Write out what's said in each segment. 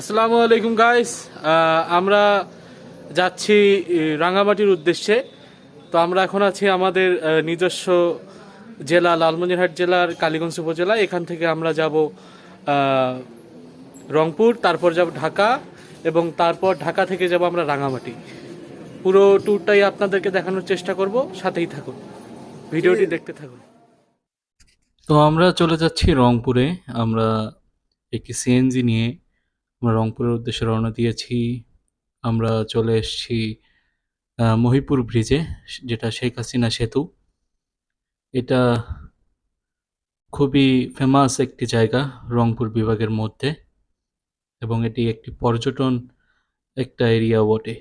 আসসালামু আলাইকুম গাইস আমরা যাচ্ছি রাঙ্গামাটির উদ্দেশ্যে। তো আমরা এখন আছি আমাদের নিজস্ব জেলা লালমনিরহাট জেলার কালীগঞ্জ উপজেলা এখান থেকে আমরা যাব রংপুর তারপর যাব ঢাকা এবং তারপর ঢাকা থেকে যাব আমরা রাঙামাটি পুরো ট্যুরটাই আপনাদেরকে দেখানোর চেষ্টা করব। সাথেই থাকুন। ভিডিওটি দেখতে থাকুন। তো আমরা চলে যাচ্ছি রংপুরে। আমরা একটি সিএনজি নিয়ে আমরা রংপুরের উদ্দেশ্যে রওনা দিয়েছি। আমরা চলে এসেছি মহিপুর ব্রিজে, যেটা শেখ হাসিনা সেতু। এটা খুবই ফেমাস একটি জায়গা রংপুর বিভাগের মধ্যে এবং এটি একটি পর্যটন একটা এরিয়া বটে।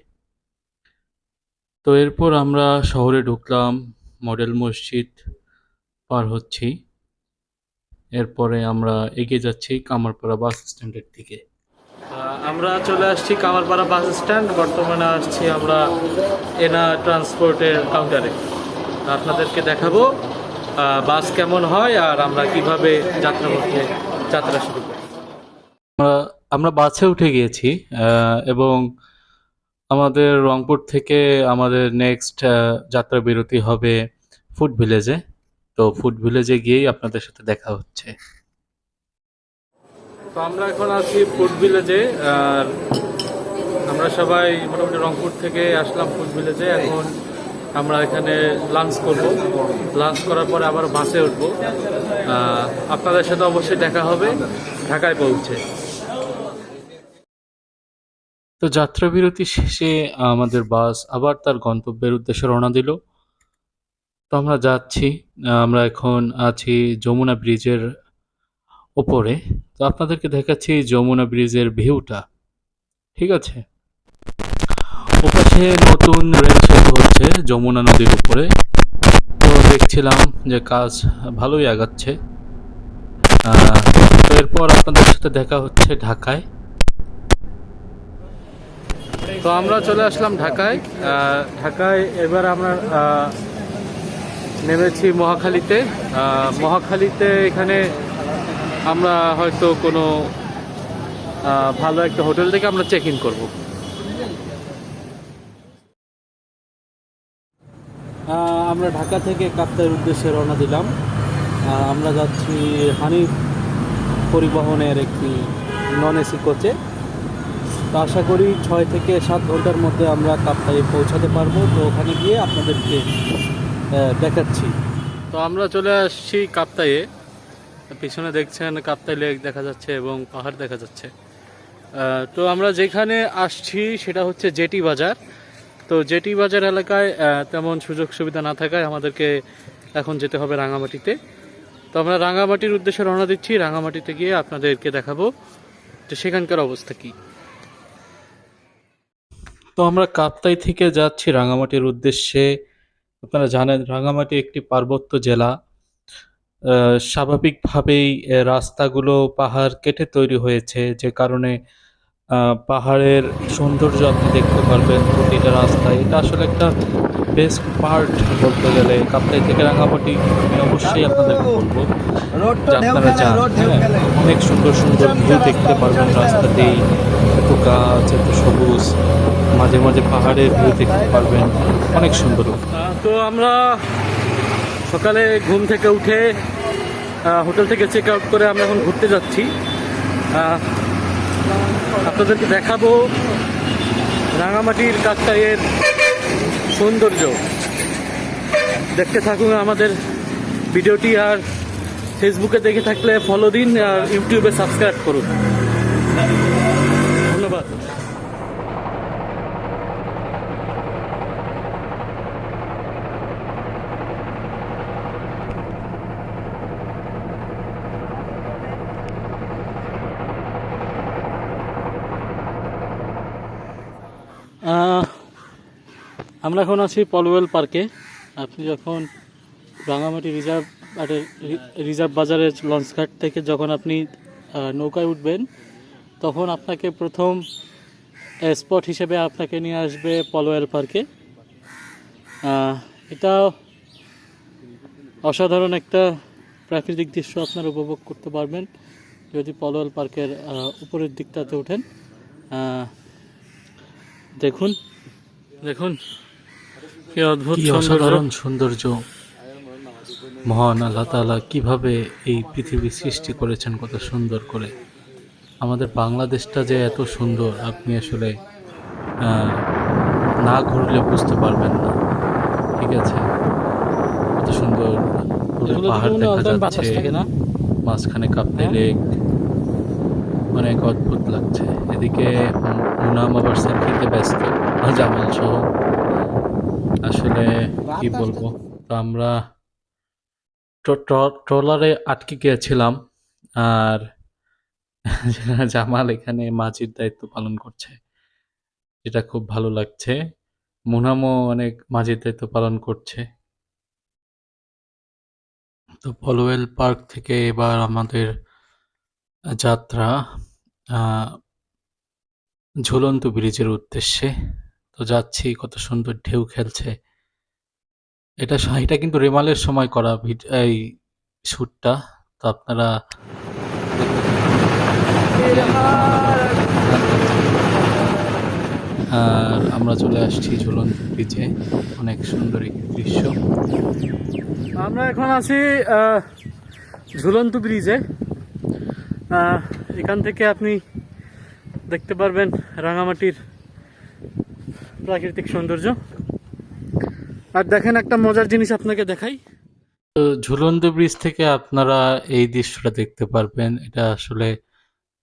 তো এরপর আমরা শহরে ঢুকলাম, মডেল মসজিদ পার হচ্ছি। এরপরে আমরা এগিয়ে যাচ্ছি কামারপাড়া বাস স্ট্যান্ডের দিকে। আমরা চলে আসছি কামারপাড়া বাস স্ট্যান্ড। বর্তমানে আসছি আমরা এনা ট্রান্সপোর্টের কাউন্টারে আপনাদেরকে দেখাবো বাস কেমন হয় আর আমরা কীভাবে যাত্রা করতে, যাত্রা শুরু করি। আমরা বাসে উঠে গিয়েছি এবং আমাদের রংপুর থেকে আমাদের নেক্সট যাত্রা বিরতি হবে ফুড ভিলেজে। তো ফুড ভিলেজে গিয়েই আপনাদের সাথে দেখা হচ্ছে। তো আমরা এখন আছি ফুড ভিলেজে আর আমরা সবাই মোটামুটি রংপুর থেকে আসলাম ফুড ভিলেজে। এখন আমরা এখানে লাঞ্চ করব। লাঞ্চ করার পরে আবার বাসে উঠব। আপনাদের সাথে অবশ্যই দেখা হবে। ঢাকায় পৌঁছে। তো যাত্রা বিরতি শেষে আমাদের বাস আবার তার গন্তব্যের উদ্দেশ্যে রওনা দিল। তো আমরা যাচ্ছি। আমরা এখন আছি যমুনা ব্রিজের ওপরে, তো আপনাদেরকে দেখাচ্ছি যমুনা ব্রিজের ভিউটা। ঠিক আছে? ওপাশে নতুন রেল সেতু হচ্ছে যমুনা নদীর উপরে। তো দেখছিলাম যে কাজ ভালোই আগাচ্ছে। তো এরপর আপনাদের সাথে দেখা হচ্ছে ঢাকায়। তো আমরা চলে আসলাম ঢাকায়। ঢাকায় এবার আমরা নেমেছি মহাখালীতে। মহাখালীতে এখানে আমরা হয়তো কোনো ভালো একটা হোটেল থেকে আমরা চেক ইন করব। আমরা ঢাকা থেকে কাপ্তাইয়ের উদ্দেশ্যে রওনা দিলাম। আমরা যাচ্ছি হানিফ পরিবহনের একটি নন এসি কোচে তো আশা করি ছয় থেকে সাত ঘণ্টার মধ্যে আমরা কাপ্তাইয়ে পৌঁছাতে পারব। তো ওখানে গিয়ে আপনাদেরকে দেখাচ্ছি। তো আমরা চলে আসছি কাপ্তাইয়ে। পিছনে দেখছেন কাপ্তাই লেক দেখা যাচ্ছে এবং পাহাড় দেখা যাচ্ছে। তো আমরা যেখানে আসছি সেটা হচ্ছে জেটি বাজার। তো জেটি বাজার এলাকায় তেমন সুযোগ সুবিধা না থাকায় আমাদেরকে এখন যেতে হবে রাঙামাটিতে। তো আমরা রাঙামাটির উদ্দেশ্যে রওনা দিচ্ছি। রাঙামাটিতে গিয়ে আপনাদেরকে দেখাবো যে সেখানকার অবস্থা কী। তো আমরা কাপ্তাই থেকে যাচ্ছি রাঙামাটির উদ্দেশ্যে। আপনারা জানেন, রাঙামাটি একটি পার্বত্য জেলা। স্বাভাবিকভাবেই রাস্তাগুলো পাহাড় কেটে তৈরি হয়েছে যে কারণে আহ, পাহাড়ের সৌন্দর্য আপনি দেখতে পারবেন প্রতিটা রাস্তায়। এটা আসলে একটা বেস্ট পার্ট বলতে গেলে কাপ্তাই থেকে রাঙামাটি আমি অবশ্যই আপনাদেরকে বলব যে আপনারা যান। হ্যাঁ অনেক সুন্দর সুন্দর ভিউ দেখতে পারবেন রাস্তাতেই। এত গাছ এত সবুজ মাঝে মাঝে পাহাড়ের ভিউ দেখতে পারবেন। অনেক সুন্দর। তো আমরা সকালে ঘুম থেকে উঠে হোটেল থেকে চেক আউট করে আমরা এখন ঘুরতে যাচ্ছি। আপনাদেরকে দেখাবো রাঙামাটির কাকটাইয়ের সৌন্দর্য। দেখতে থাকুন আমাদের ভিডিওটি আর ফেসবুকে দেখে থাকলে ফলো দিন আর ইউটিউবে সাবস্ক্রাইব করুন ধন্যবাদ আহ, আমরা এখন আছি পলওয়েল পার্কে। আপনি যখন রাঙামাটি রিজার্ভ রিজার্ভ বাজারের লঞ্চঘাট থেকে যখন আপনি নৌকায় উঠবেন, তখন আপনাকে প্রথম স্পট হিসেবে আপনাকে নিয়ে আসবে পলওয়েল পার্কে। এটা অসাধারণ একটা প্রাকৃতিক দৃশ্য আপনারা উপভোগ করতে পারবেন যদি পলওয়েল পার্কের উপরের দিকটাতে ওঠেন। দেখুন। দেখুন কি অদ্ভুত অসাধারণ সৌন্দর্য। মহান আল্লাহ তাআলা কীভাবে এই পৃথিবী সৃষ্টি করেছেন কত সুন্দর করে। আমাদের বাংলাদেশটা যে এত সুন্দর আপনি আসলে না ঘুরলে বুঝতে পারবেন না। ঠিক আছে? কত সুন্দর দূরে পাহাড় দেখা যাচ্ছে। মাঝখানে কাপ্তাই হ্যাঁ? অনেক অদ্ভুত লাগছে। এদিকে মুনাম আবার সেলফিতে ব্যস্ত। জামাল সহ। আসলে কি বলব? তো আমরা ট্র- ট্র- ট্রলারে আটকে গিয়েছিলাম। আর জামাল এখানে মাঝির দায়িত্ব পালন করছে। এটা খুব ভালো লাগছে। মুনামও অনেক মাঝির দায়িত্ব পালন করছে। তো পলওয়েল পার্ক থেকে এবার আমাদের যাত্রা ঝুলন্ত ব্রিজের উদ্দেশ্যে। তো যাচ্ছি, কত সুন্দর ঢেউ খেলছে। এটা এটা কিন্তু রেমালের সময় করা এই শ্যুটটা। তো আপনারা আর আমরা চলে আসছি ঝুলন্ত ব্রিজে। অনেক সুন্দর একটি দৃশ্য। আমরা এখন আছি ঝুলন্ত ব্রিজে। এখান থেকে আপনি দেখতে পারবেন রাঙামাটির প্রাকৃতিক সৌন্দর্য। আর দেখেন একটা মজার জিনিস আপনাকে দেখাই। ঝুলন্ত ব্রিজ থেকে আপনারা এই দৃশ্যটা দেখতে পারবেন। এটা আসলে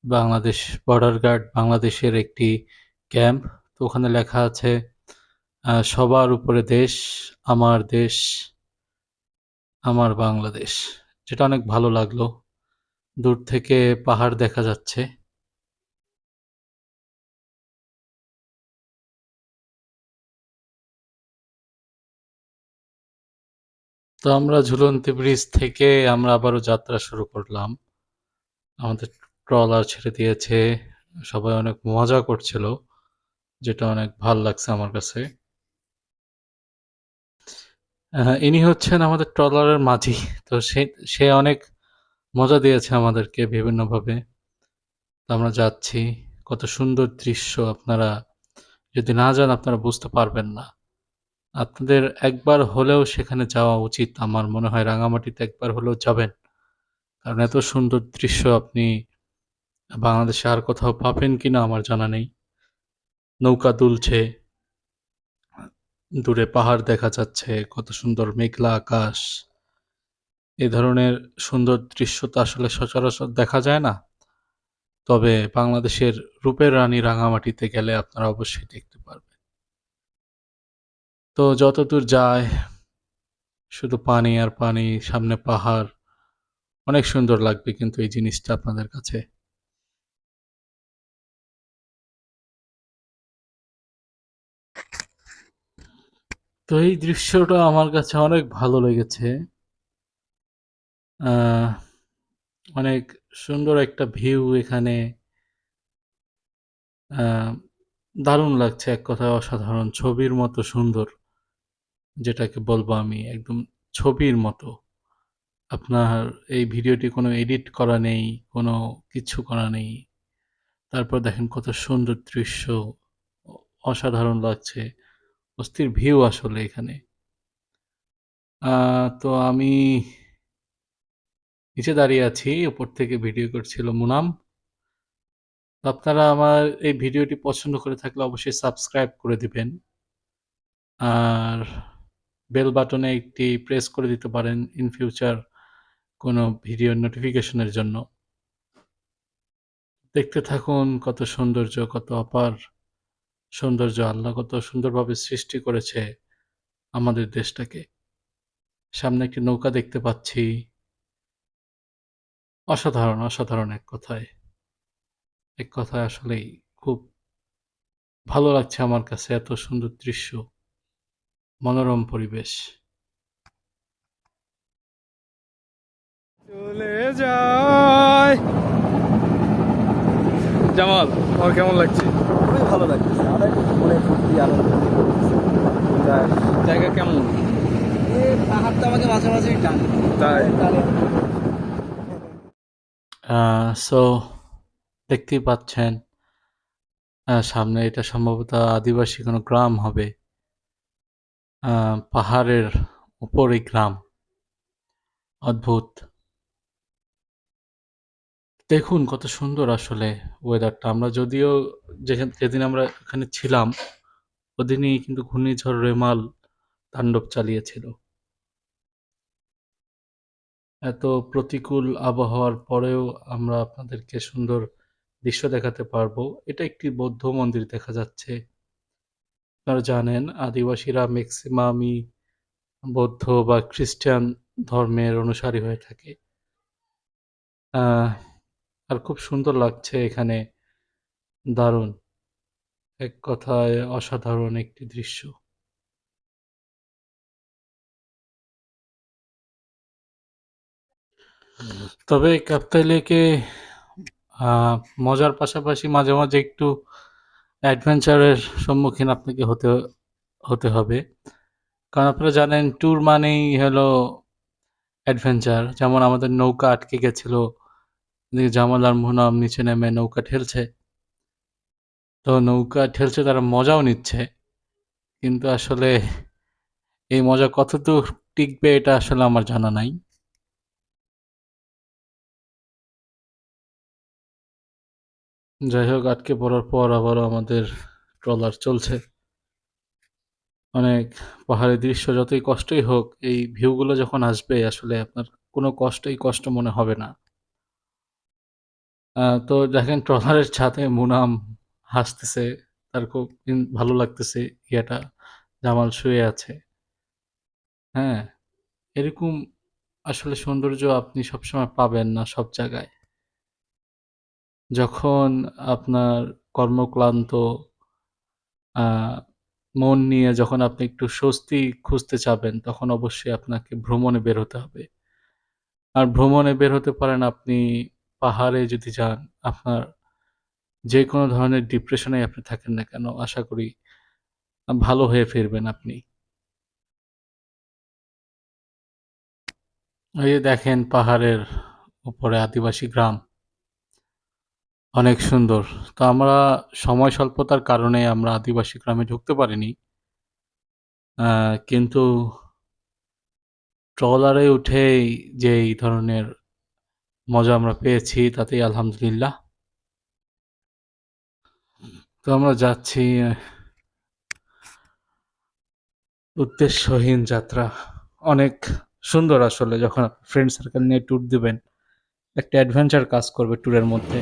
বাংলাদেশ বর্ডার গার্ড বাংলাদেশের একটি ক্যাম্প তো ওখানে লেখা আছে সবার উপরে দেশ, আমার দেশ, আমার বাংলাদেশ। যেটা অনেক ভালো লাগল। দূর থেকে পাহাড় দেখা যাচ্ছে। তো আমরা ঝুলন্ত ব্রিজ থেকে আমরা আবারও যাত্রা শুরু করলাম। আমাদের ট্রলার ছেড়ে দিয়েছে। সবাই অনেক মজা করছিল, যেটা অনেক ভালো লাগছে আমার কাছে। ইনি হচ্ছেন আমাদের ট্রলারের মাঝি। তো সে সে অনেক মজা দিয়েছে আমাদেরকে বিভিন্নভাবে। আমরা যাচ্ছি। কত সুন্দর দৃশ্য আপনারা যদি না যান আপনারা বুঝতে পারবেন না। আপনাদের একবার হলেও সেখানে যাওয়া উচিত আমার মনে হয়। রাঙামাটিতে একবার হলেও যাবেন। কারণ এত সুন্দর দৃশ্য আপনি বাংলাদেশে আর কোথাও পাবেন কিনা আমার জানা নেই। নৌকা দুলছে, দূরে পাহাড় দেখা যাচ্ছে, কত সুন্দর মেঘলা আকাশ। এ ধরনের সুন্দর দৃশ্য তো আসলে সচরাচর দেখা যায় না। তবে বাংলাদেশের রূপের রানী রাঙামাটিতে গেলে আপনারা অবশ্যই দেখতে পারবেন। তো যতদূর যায়, শুধু পানি আর পানি, সামনে পাহাড়, অনেক সুন্দর লাগবে কিন্তু এই জিনিসটা আপনাদের কাছে। তো এই দৃশ্যটা আমার কাছে অনেক ভালো লেগেছে। অনেক সুন্দর একটা ভিউ এখানে দারুণ লাগছে এক কথায় অসাধারণ, ছবির মতো সুন্দর, যেটাকে বলব আমি একদম ছবির মতো। আপনার এই ভিডিওটি কোনো এডিট করা নেই, কোনো কিছু করা নেই। তারপর দেখেন কত সুন্দর দৃশ্য, অসাধারণ লাগছে, অস্থির ভিউ আসলে এখানে। তো আমি নিচে দাঁড়িয়ে আছি, উপর থেকে ভিডিও করছিল মুনাম। আপনারা আমার এই ভিডিওটি পছন্দ করে থাকলে অবশ্যই সাবস্ক্রাইব করে দিবেন। আর বেল বাটনে একটি প্রেস করে দিতে পারেন ইন ফিউচার কোনো ভিডিওর নোটিফিকেশনের জন্য। দেখতে থাকুন কত সৌন্দর্য, কত অপার সৌন্দর্য। আল্লাহ কত সুন্দরভাবে সৃষ্টি করেছে আমাদের দেশটাকে। সামনে একটি নৌকা দেখতে পাচ্ছি। অসাধারণ অসাধারণ এক কথায়। এক কথায় আসলেই খুব ভালো লাগছে আমার কাছে এত সুন্দর দৃশ্য মনোরম পরিবেশ। চলে যায় জামাল আমার কেমন লাগছে? খুবই ভালো লাগতেছে অনেক মনে ফুর্তি আনন্দ জায়গা কেমন? এই পাহাড়টা আমাকে মাঝে মাঝে টানে। তাই? টানে। সো দেখতেই পাচ্ছেন সামনে এটা সম্ভবত আদিবাসী কোনো গ্রাম হবে। পাহাড়ের উপরে গ্রাম। অদ্ভুত। দেখুন কত সুন্দর আসলে ওয়েদারটা আমরা যদিও যেখান, যেদিন আমরা এখানে ছিলাম, ওদিনই কিন্তু ঘূর্ণিঝড়, রেমাল, তাণ্ডব চালিয়েছিল। এত প্রতিকূল আবহাওয়ার পরেও আমরা আপনাদেরকে সুন্দর দৃশ্য দেখাতে পারব। এটা একটি বৌদ্ধ মন্দির দেখা যাচ্ছে। আপনারা জানেন, আদিবাসীরা ম্যাক্সিমামই বৌদ্ধ বা খ্রিস্টান ধর্মের অনুসারী হয়ে থাকে। আর খুব সুন্দর লাগছে এখানে। দারুণ। এক কথায় অসাধারণ একটি দৃশ্য। তবে কাপ্তাই লেকে মজার পাশাপাশি মাঝে মাঝে একটু অ্যাডভেঞ্চারের সম্মুখীন আপনাকে হতে হতে হবে। কারণ আপনারা জানেন ট্যুর মানেই হলো অ্যাডভেঞ্চার যেমন আমাদের নৌকা আটকে গেছিল জামাল আর মুনাম নিচে নেমে নৌকা ঠেলছে। তো নৌকা ঠেলছে, তারা মজাও নিচ্ছে। কিন্তু আসলে এই মজা কতদূর টিকবে, এটা আসলে আমার জানা নাই। যাই হোক, আটকে পড়ার পর আবারও আমাদের ট্রলার চলছে। অনেক পাহাড়ি দৃশ্য, যতই কষ্টই হোক, এই ভিউগুলো যখন আসবে, আসলে আপনার কোনো কষ্টই কষ্ট মনে হবে না। তো দেখেন, ট্রলারের ছাদে মুনাম হাসতেছে। তার খুব ভালো লাগতেছে ইয়েটা, জামাল শুয়ে আছে। হ্যাঁ এরকম আসলে সৌন্দর্য আপনি সবসময় পাবেন না সব জায়গায়। যখন আপনার কর্মক্লান্ত মন নিয়ে যখন আপনি একটু স্বস্তি খুঁজতে চাবেন, তখন অবশ্যই আপনাকে ভ্রমণে বের হতে হবে। আর ভ্রমণে বের হতে পারেন আপনি পাহাড়ে যদি যান, আপনার যে কোনো ধরনের ডিপ্রেশনে আপনি থাকেন না কেন, আশা করি ভালো হয়ে ফিরবেন আপনি। এই দেখেন পাহাড়ের উপরে আদিবাসী গ্রাম। অনেক সুন্দর। তো আমরা সময় স্বল্পতার কারণে আমরা আদিবাসী গ্রামে ঢুকতে পারিনি। কিন্তু ট্রলারে উঠেই যে এই ধরনের মজা আমরা পেয়েছি, তাতেই আলহামদুলিল্লাহ। তো আমরা যাচ্ছি উদ্দেশ্যহীন যাত্রা। অনেক সুন্দর আসলে যখন ফ্রেন্ড সার্কেল নিয়ে ট্যুর দিবেন। একটা অ্যাডভেঞ্চার কাজ করবে ট্যুরের মধ্যে।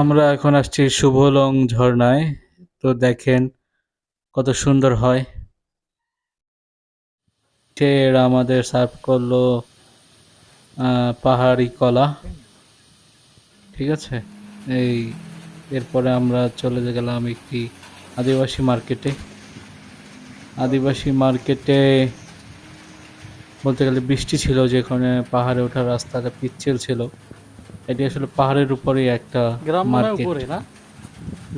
আমরা এখন আসছি শুভলং ঝর্ণায়। তো দেখেন কত সুন্দর হয়। এরা আমাদের সার্ভ করল পাহাড়ি কলা। ঠিক আছে? এই, এরপরে আমরা চলে গেলাম একটি আদিবাসী মার্কেটে। আদিবাসী মার্কেটে বলতে গেলে বৃষ্টি ছিল, যেখানে পাহাড়ে ওঠার রাস্তাটা পিচ্ছিল ছিল। এটি আসলে পাহাড়ের উপরেই একটা গ্রাম মানে মার্কেট। না?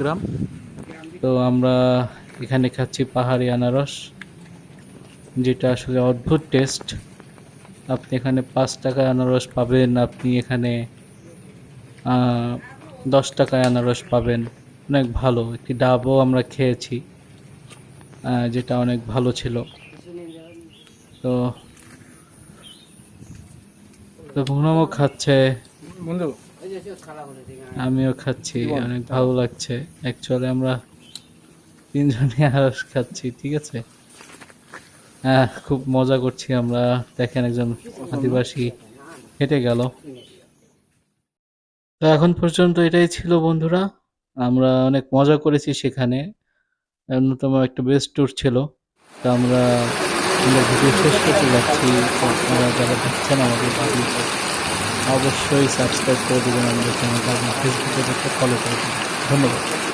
গ্রাম? তো আমরা এখানে খাচ্ছি পাহাড়ি আনারস যেটা আসলে অদ্ভুত টেস্ট। আপনি এখানে পাঁচ টাকায় আনারস পাবেন আপনি এখানে দশ টাকায় আনারস পাবেন। অনেক ভালো একটি ডাবও আমরা খেয়েছি যেটা অনেক ভালো ছিল। তো ভুনামও খাচ্ছে। বন্ধু? আমিও খাচ্ছি, অনেক ভালো লাগছে। অ্যাকচুয়ালি আমরা তিনজনই আনারস খাচ্ছি, ঠিক আছে? হ্যাঁ খুব মজা করছি আমরা। দেখেন একজন আদিবাসী হেঁটে গেল। তো এখন পর্যন্ত এটাই ছিল বন্ধুরা। আমরা অনেক মজা করেছি সেখানে। অন্যতম একটা বেস্ট ট্যুর ছিল। তো আমরা ভিডিও শেষ করতে যাচ্ছি। আপনারা যারা দেখছেন আমাদের অবশ্যই সাবস্ক্রাইব করে দেবেন আমাদের চ্যানেলটা। এবং ফেসবুকে দেখতে ফলো করে দেবেন। ধন্যবাদ।